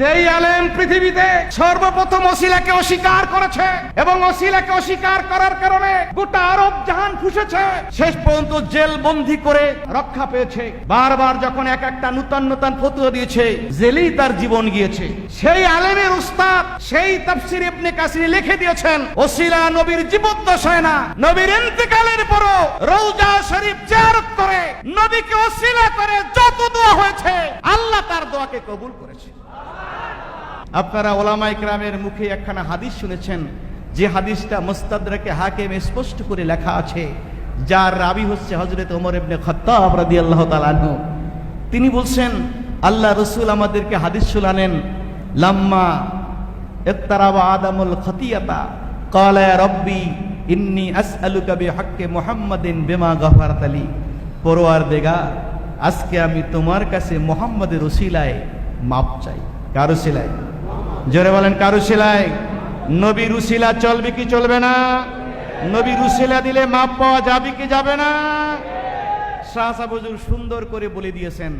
যেই আলেম পৃথিবীতে সর্বপ্রথম ওসিলাকে অস্বীকার করেছে এবং ওসিলাকে অস্বীকার করার কারণে গোটা আরব জাহান ফুসেছে, শেষ পর্যন্ত জেল বন্দি করে রক্ষা পেয়েছে। বারবার যখন এক একটা নূতন নূতন ফতুয়া দিয়েছে, জেলেই তার জীবন গিয়েছে। সেই আলেমের উস্তাদ, সেই তাফসির ইবনে কাসির লিখে দিয়েছেন ওসিলা নবীর জীবদ্দশায় না, নবীর ইন্তেকালের পরও রওজা শরীফ জিয়ারত করে, নবীকে ওসিলা করে যত দোয়া হয়েছে, আল্লাহ তার দোয়াকে কবুল করেছে। আপনারা ওলামা ইকরামের মুখে একখানা হাদিস শুনেছেন, যে হাদিসটা মুস্তাদরাকে হাকিম স্পষ্ট করে লেখা আছে, যার রাবি হচ্ছে হজরত ওমর ইবনে খত্তাব রাদিয়াল্লাহু তাআলা আনহু। তিনি বলছেন, আল্লাহ রসুল আমাদেরকে হাদিস শুনানেন লাম্মা ইত্তারাবা আদামুল খতিয়াতা, ক্বালা ইয়া রব্বি ইন্নী আসআলুকা বিহাক্কি মুহাম্মাদিন বিমা গাফারতালি দেগা আজকে আমি তোমার কাছে মুহাম্মাদের ওসিলায় মাপ চাই। কার ওসিলায়? জোরে বলেন, কারু সিলাই? নবী রুশিলা চলবে কি চলবে না? নবী রুশিলা দিলে মাপ পাওয়া যাবে কি যাবে না? শাহসাবুজুর সুন্দর করে বলে দিয়েছেন,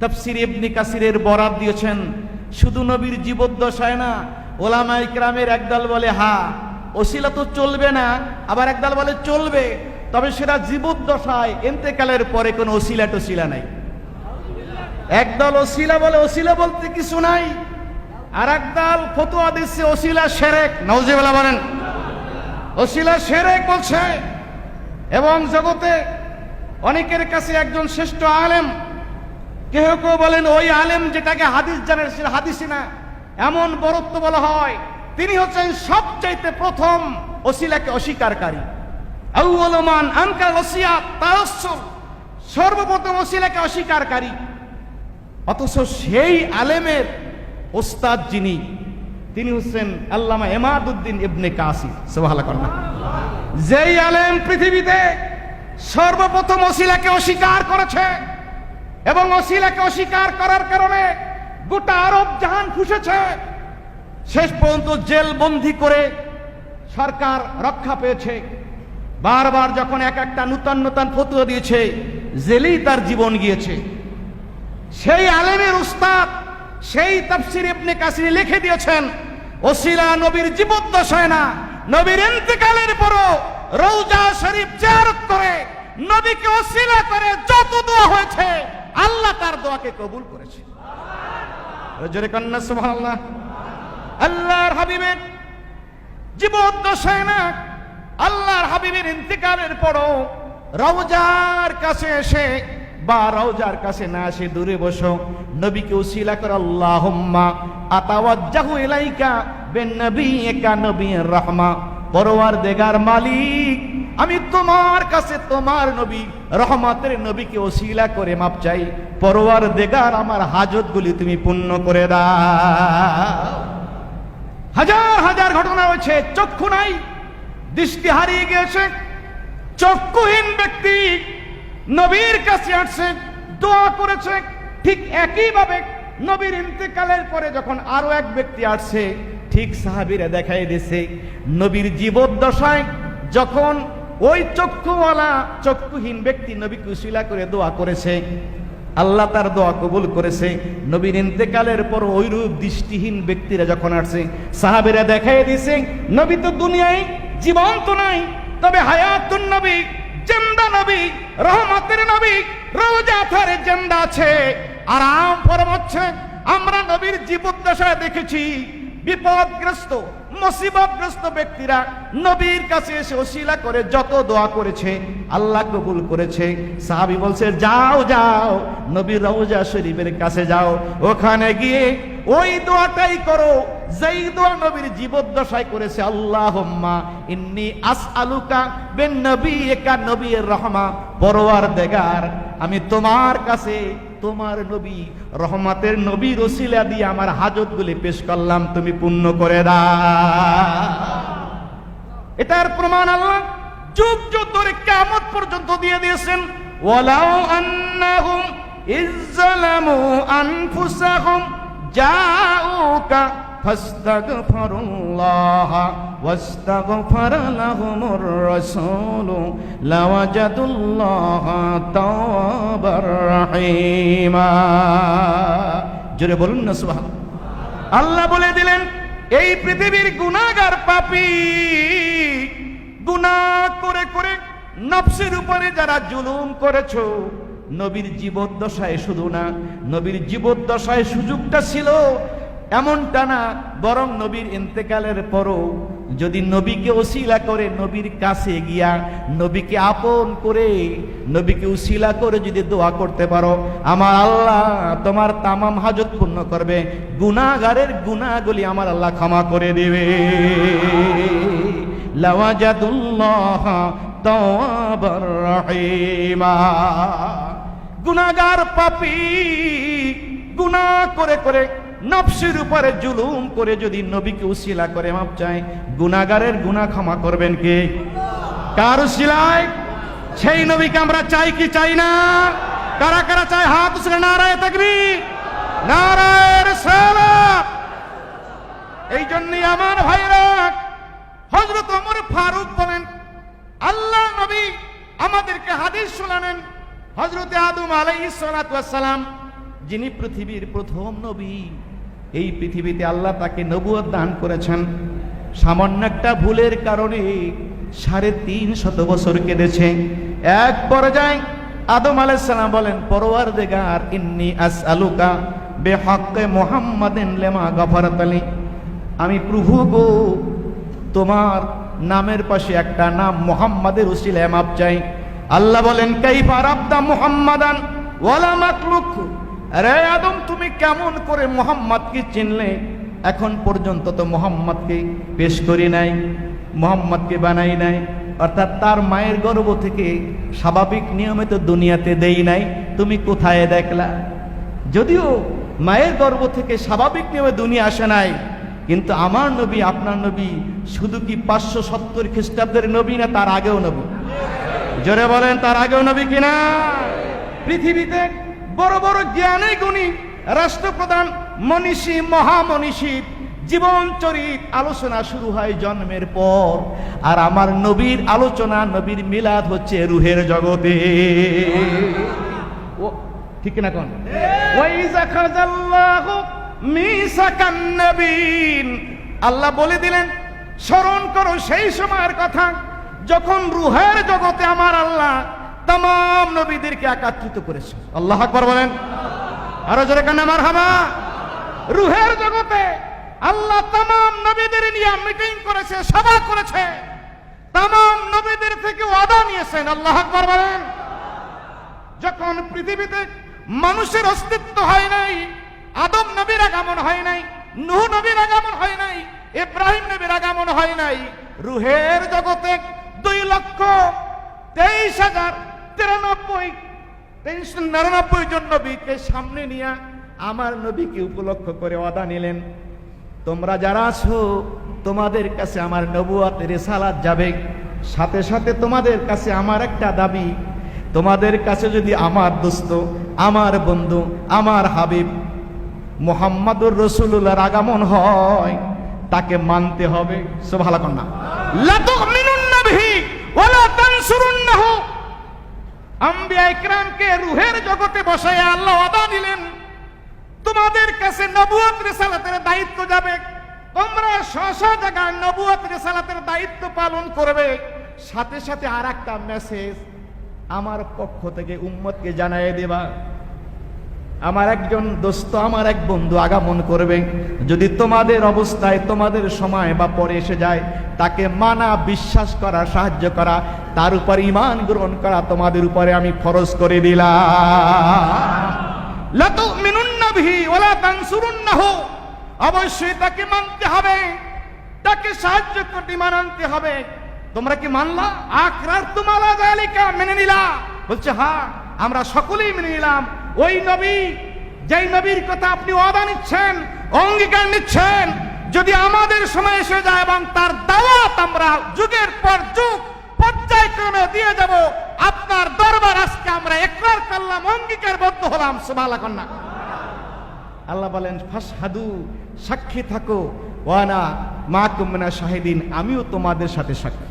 তাফসির ইবনি কাসিরের বরাত দিয়েছেন, শুধু নবীর জীবদ্দশায় না ওলামা ইকরামের একদল বলে, হা, ওসিলা তো চলবে না। আবার একদল বলে, চলবে। তবে সেটা জীবদ্দশায়, এন্তেকালের পরে কোনো ওসিলা টসিলা নাই। একদল ওসিলা বলে, ওসিলা বলতে কিছু নাই। আর একদল ফতুয়া দিচ্ছে ওসিলা সেরেক। নওজিবেলা বলেন। ওসিলা সেরেক বলছে, এবং জগতে অনেকের কাছে একজন শ্রেষ্ঠ আলেম কেউ কেউ বলেন, ওই আলেম যেটাকে হাদিস জানেন সেটা না, এমন বরত্ব বলা হয়। তিনি হচ্ছেন সবচাইতে প্রথম ওসিলাকে অস্বীকারী। আউ্লমান আনকার ওসিয়া তারস্য সর্বপ্রথম ওসিলাকে অস্বীকারী। অথচ সেই আলেমের ওস্তাদ যিনি, তিনি হচ্ছেন আল্লামা এমাদুদ্দিন ইবনে কাসি সোহালা কন্যা যেই আলেম পৃথিবীতে সর্বপ্রথম ওসিলাকে অস্বীকার করেছে এবং ওসিলাকে অস্বীকার করার কারণে গোটা আরব জাহান ফুসেছে শেষ পর্যন্ত জেল বন্দি করে সরকার রক্ষা পেয়েছে। বারবার যখন এক একটা নূতন নূতন ফতুয়া দিয়েছে, জেলেই তার জীবন গিয়েছে। সেই আলেমের উস্তাদ সেই তাফসির ইবনে কাসির লিখে দিয়েছেন, ওসিলা নবীর জীবদ্দশায় না, নবীর ইন্তেকালের পরও রওজা শরীফ জিয়ারত করে, নবীকে ওসিলা করে যত দোয়া হয়েছে, আল্লাহ তার দোয়াকে কবুল করেছে। জোরে কন্যা, সুবহানাল্লাহ। আল্লাহর হাবিবের জীবদ্দশায় না, আল্লাহর হাবিবের ইন্তেকালের পরও রওজার কাছে এসে বা রওজার কাছে না আসে, দূরে বসো। নবীকে উসিলা কর, আল্লাহুম্মা আতাওয়াজ্জাহু ইলাইকা বিন নবিয়িকা নবিয়্যির রাহমা। পরওয়ার দেগার মালিক, আমি তোমার কাছে তোমার নবী, রহমতের নবীকে ওসিলা করে মাপ চাই। পরওয়ার দেগার আমার হাজতগুলি তুমি পূর্ণ করে দাও। হাজার হাজার ঘটনা হয়েছে চক্ষু নাই, দৃষ্টি হারিয়ে গিয়েছে। চক্ষুহীন ব্যক্তি নবীর কাছে আসছে দোয়া করেছে ঠিক একইভাবে নবীর ইন্তেকালের পরে যখন আরও এক ব্যক্তি আসছে, ঠিক সাহাবিরা দেখাই দিছে, নবীর জীবদ্দশায় যখন ওই চক্ষুওয়ালা, চক্ষুহীন ব্যক্তি নবী কুশিলা করে দোয়া করেছে, আল্লাহ তার দোয়া কবুল করেছে, নবীর ইন্তেকালের পর ওইরূপ দৃষ্টিহীন ব্যক্তিরা যখন আসছে, সাহাবিরা দেখাই দিছে, নবী তো দুনিয়ায় জীবন্ত নাই, তবে হায়াতুন নবী, জেন্দা নবী রহমতের নবী রোজা থার জেন্দা আছে। আরাম ফরমাচ্ছে আমরা নবীর জীবদ্দশায় দেখেছি বিপদগ্রস্ত, মুসিবতগ্রস্ত ব্যক্তিরা নবীর কাছে এসে ওসিলা করে যত দোয়া করেছে, আল্লাহ কবুল করেছে। সাহাবি বলছে, যাও যাও, নবীর রওজা শরীফের কাছে যাও। ওখানে গিয়ে ওই দোয়াটাই করো, যেই দোয়া নবীর জীবদ্দশায় করেছে। আল্লাহুম্মা ইন্নি আসআলুকা বিন নবিয়িকা নবীর রহমা পরওয়ার দেগার আমি তোমার কাছে তোমার নবী, রহমাতের নবী রসিলা দিয়ে আমার হাজতগুলি পেশ করলাম, তুমি পূর্ণ করে দাও। এটার প্রমাণ আল্লাহ যুগ যুগ ধরে কেমন পর্যন্ত দিয়ে দিয়েছেন। ওয়ালাউ আন্নাহুম ইজ্জালামু আনফুসাহুম, জাউকা ফাস্তাগফিরুল্লাহ ওয়াস্তাগফার লাহুমুর রাসূল লাওয়াজাদুল্লাহ তাওয়াবার রাহিমা জোরে বলুন না সুবহান আল্লাহ বলে দিলেন, এই পৃথিবীর গুনাহগার পাপী গুনাহ করে করে নফসের উপরে যারা জুলুম করেছ, নবীর জীবদ্দশায় শুধু না, নবীর জীবদ্দশায় সুযোগটা ছিল এমনটা না বরং নবীর ইন্তেকালের পরও যদি নবীকে ওসিলা করে নবীর কাছে গিয়া নবীকে আপন করে, নবীকে উসিলা করে যদি দোয়া করতে পারো, আমার আল্লাহ তোমার তামাম হাজত পূর্ণ করবে গুনাগারের গুনাহগুলি আমার আল্লাহ ক্ষমা করে দেবে। লাওয়াজাদুল্লাহ তাওয়াবার রহিমা। গুনাগার পাপী গুনাহ করে করে নফসের উপরে জুলুম করে যদি নবীকে উশিলা করে মাপ চায় গুনাগারের গুনাহ ক্ষমা করবেন কে? কার উসিলায় সেই নবীকে আমরা চাই কি চাই না? কারা কারা চায়? হাত উসলে নারায় নারায়ের এই জন্যই আমার ভাইরা হজরত অমর ফারুক বলেন, আল্লাহ নবী আমাদেরকে হাদিস শোনালেন হজরতে আদম আলাইহিস সালাম। যিনি পৃথিবীর প্রথম নবী, এই পৃথিবীতে আল্লাহ তাকে নবুয়ত দান করেছেন। সামান্য একটা ভুলের কারণে সাড়ে তিন শত বছর কেঁদেছে। এক পর্যায়ে আদম আলাইসালাম বলেন পরোয়ার দেগার ইন্নি আস আলুকা বেহকে মোহাম্মদিন লেমা গফরত আলী। আমি প্রভু গো, তোমার নামের পাশে একটা নাম মোহাম্মদের উসিলায় মাপ চাই। আল্লাহ বলেন, কাইফা রাব্দা মুহাম্মাদান ওয়ালা মাকলুক আরে আদম, তুমি কেমন করে মোহাম্মদকে চিনলে? এখন পর্যন্ত তো মোহাম্মদকে পেশ করি নাই, মোহাম্মদকে বানাই নাই, অর্থাৎ তার মায়ের গর্ভ থেকে স্বাভাবিক নিয়মে তো দুনিয়াতে দেই নাই। তুমি কোথায় দেখলা? যদিও মায়ের গর্ভ থেকে স্বাভাবিক নিয়মে দুনিয়া আসে নাই, কিন্তু আমার নবী, আপনার নবী শুধু কি পাঁচশো সত্তর খ্রিস্টাব্দের নবী না, তার আগেও নবী? জোরে বলেন, তার আগেও নবী কিনা? পৃথিবীতে বড় বড় জ্ঞানী গুণী রাষ্ট্রপ্রধান মনীষী, মহামনীষী, জীবন চরিত আলোচনা শুরু হয় জন্মের পর। আর আমার নবীর আলোচনা, নবীর মিলাদ হচ্ছে রুহের জগতে। ঠিক না কোন? আল্লাহ বলে দিলেন, স্মরণ করো সেই সময়ের কথা, যখন রুহের জগতে আমার আল্লাহ তাম নবীদেরকে একাত্রিত করেছে। আল্লাহ আকবর বলেন। আরও জোরে কান আমার হামা রুহের জগতে আল্লাহ তাম নবীদের নিয়ে মিটিং করেছে, সভা করেছে। তাম নবীদের থেকে ওয়াদা নিয়েছেন, আল্লাহ আকবর বলেন। যখন পৃথিবীতে মানুষের অস্তিত্ব হয় নাই, আদম নবীর আগমন হয় নাই, নুহ নবীর আগমন হয় নাই, ইব্রাহিম নবীর আগমন হয় নাই, রুহের জগতে দুই লক্ষ তেইশ হাজার তিরানব্বই তেইশ নিরানব্বই জন নবীকে সামনে নিয়ে আমার নবীকে উপলক্ষ করে ওয়াদা নিলেন, তোমরা যারা আছো, তোমাদের কাছে আমার নবুয়াতে রেসালাত যাবে। সাথে সাথে তোমাদের কাছে আমার একটা দাবি, তোমাদের কাছে যদি আমার দোস্ত, আমার বন্ধু, আমার হাবিব মোহাম্মদুর রসুল্লাহর আগমন হয়, তাকে মানতে হবে। সে ভালো কন্যা লাতুমিনুন্না বিহি ওয়ালা তানসুরুন্নাহু। আম্বিয়া ইকরামকে রুহের জগতে বসায় আল্লাহ আদা দিলেন, তোমাদের কাছে নবুয়ত রেসালাতের দায়িত্ব যাবে। তোমরা স্ব জায়গায় নবুয়ত রেসালাতের দায়িত্ব পালন করবে। সাথে সাথে আর একটা মেসেজ আমার পক্ষ থেকে উম্মতকে জানাই দেবা। আমার একজন দোস্ত, আমার এক বন্ধু আগমন করবে। যদি তোমাদের অবস্থায়, তোমাদের সময় বা পরে এসে যায়, তাকে মানা, বিশ্বাস করা, সাহায্য করা, তার উপর ইমান গ্রহণ করা তোমাদের উপরে আমি ফরজ করে দিলাম। অবশ্যই তাকে মানতে হবে। তাকে সাহায্য করতে মানতে হবে। তোমরা কি মানলা? আকরার তুমালা জালিকা মেনে নিলা। বলছে হ্যাঁ আমরা সকলেই মেনে নিলাম। ওই নবী, যেই নবীর কথা আপনি অদা নিচ্ছেন, অঙ্গীকার নিচ্ছেন, যদি আমাদের সময় এসে যায় এবং তার দাওয়াত আমরা যুগের পর যুগ পর্যায়ক্রমে দিয়ে যাব, আপনার দরবার আজকে আমরা একবার করলাম, অঙ্গীকারবদ্ধ হলাম, সুবহানাল্লাহ কন্যা। আল্লাহ বলেন ফাসহাদু সাক্ষী থাকো, ওয়ানা মা কুমনা শাহিদিন, আমিও তোমাদের সাথে সাক্ষী।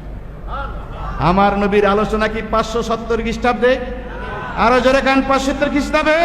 আমার নবীর আলোচনা কি পাঁচশো সত্তর খ্রিস্টাব্দে? আরও জোরে কান পাঁচশো খ্রিস্টাব্দে।